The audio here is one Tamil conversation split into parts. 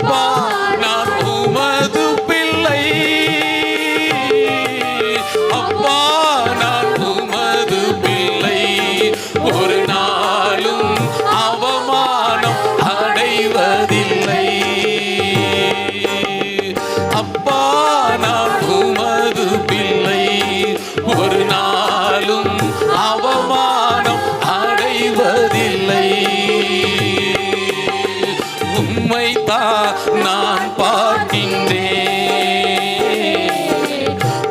அப்பா நான் உமது பிள்ளை. அப்பா நான் உமது பிள்ளை. ஒரு அவமானம் அடைவதில்லை. உம்மைத்தான் நான் பார்க்கின்றேன்.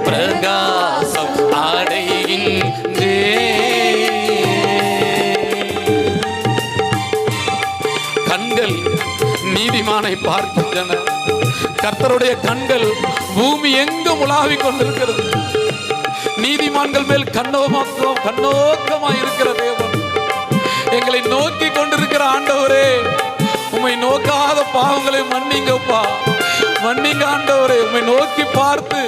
பிரகாசம் அடைகின்றேன் கண்கள் நீதிமானை பார்க்கின்றன. கர்த்தருடைய கண்கள் பூமி எங்கும் உலாவிக் கொண்டிருக்கிறது. நீதிமான்கள் மேல் கண்ணோக்கம் கண்ணோக்கமாய் இருக்கிற தேவன். எங்களை நோக்கி கொண்டிருக்கிற ஆண்டவரே உம்மை நோக்காத பாவங்களை மன்னிங்கப்பா. மன்னிங்க ஆண்டவரே உம்மை நோக்கி பார்த்து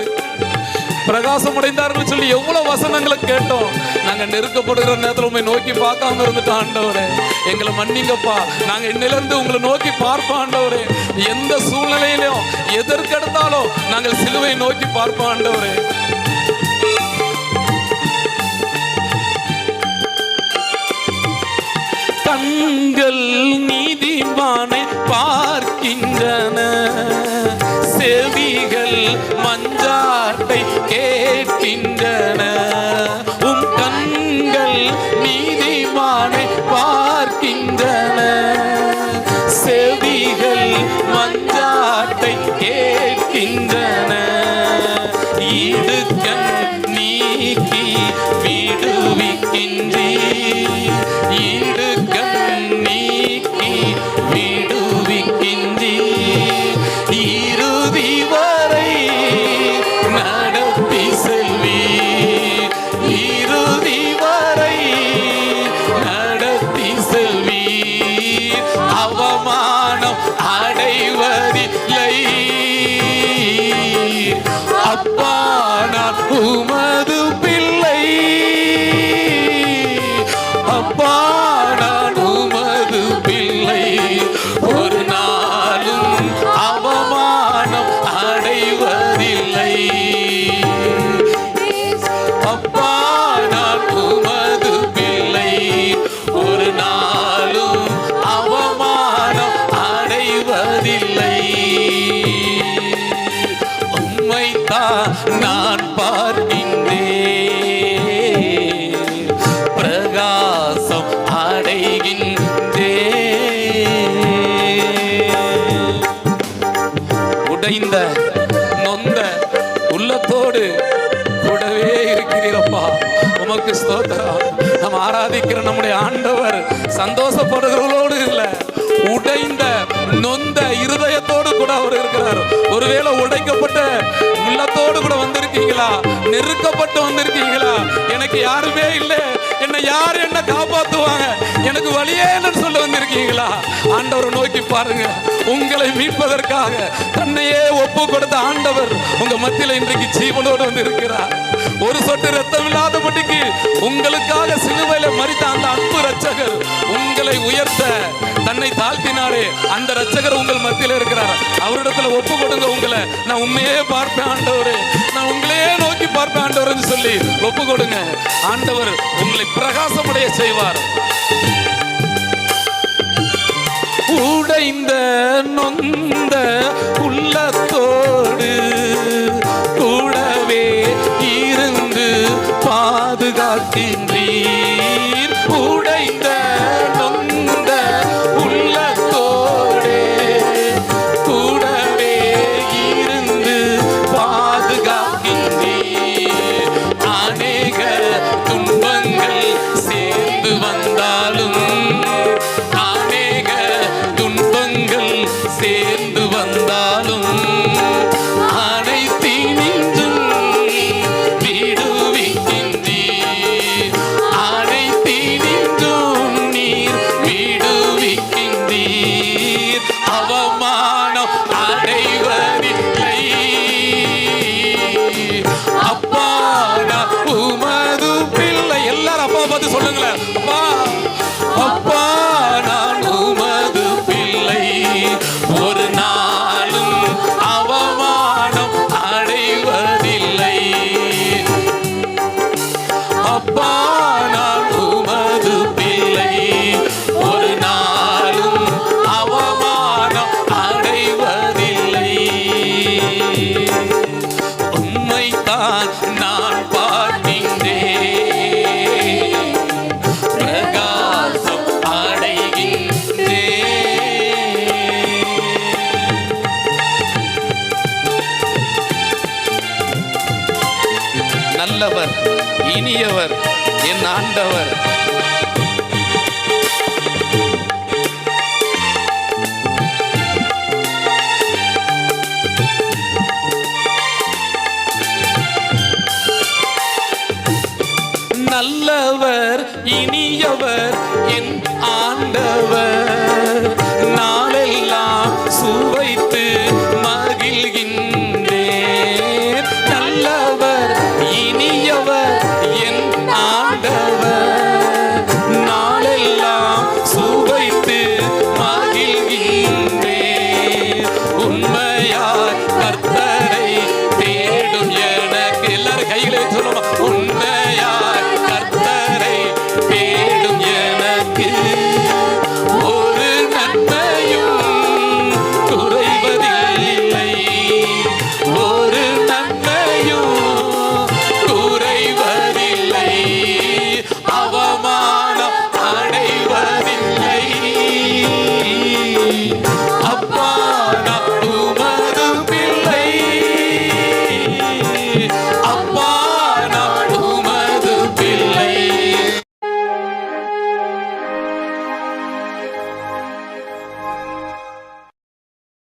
பிரகாசம் அடைந்தார்கள் சொல்லி எவ்வளவு வசனங்களை கேட்டோம். நாங்க நெருக்கப்படுகிற நேரத்தில் உண்மை நோக்கி பார்க்காம இருந்துட்டோம் ஆண்டவரே. எங்களை மன்னிங்கப்பா. நாங்க இன்னிலிருந்து உங்களை நோக்கி பார்ப்போம் ஆண்டவரே. எந்த சூழ்நிலையிலும் எதற்கெடுத்தாலும் நாங்கள் சிலுவை நோக்கி பார்ப்போம் ஆண்டவரே. தங்கள் நீ நீதிமானை பார்க்கின்றன. செவிகள் மஞ்சாட்டை கேட்கின்றன. நான் உம்மைத்தான் நான் பார்க்கின்றேன். பிரகாசம் அடைகின்றேன். உடைந்த நொந்த உள்ளத்தோடு கூடவே இருக்கிறீரப்பா. உமக்கு ஸ்தோத்திரம். நாம் ஆராதிக்கிற நம்முடைய ஆண்டவர் சந்தோஷப்படுகிறவர்களோடு இல்ல. உடைந்த நொந்த இருதயத்தோடு கூட அவர் இருக்கிறார். ஒருவேளை உடைக்கப்பட்ட உள்ளத்தோடு கூட வந்திருக்கீங்களா? நெருக்கப்பட்டு வந்திருக்கீங்களா? எனக்கு யாருமே இல்லை. என்னை யார் என்ன காப்பாத்துவாங்க? எனக்கு வழியே இல்லைன்னு சொல்ல வந்திருக்கீங்களா? ஆண்டவரை நோக்கி பாருங்க. உங்களை மீட்பதற்காக தன்னையே ஒப்பு கொடுத்த ஆண்டவர் உங்க மத்தியில் இன்றைக்கு ஜீவனோடு வந்து இருக்கிறார் ஒரு சொட்டு ரத்தம் இல்லாதபடிக்கு உங்களுக்காக சிலுவையில மறித்த அந்த அன்பு ரச்சகர் உங்களை உயர்த்த தன்னை தாழ்த்தினாரே. அந்த ரட்சகர் உங்கள் மத்தியில இருக்கிறார். அவரிடத்துல ஒப்பு கொடுங்க உங்களை. நான் உண்மையே பார்ப்பேன் ஆண்டவரே. நான் உங்களையே நோக்கி பார்ப்பேன் ஆண்டவர் சொல்லி ஒப்பு கொடுங்க. ஆண்டவர் உங்களை பிரகாசமடைய செய்வார். உடைந்த நொந்த அப்பா அப்பா நான் நல்லவர் இனியவர் என் ஆண்டவர். நல்லவர் இனியவர் என் ஆண்டவர்.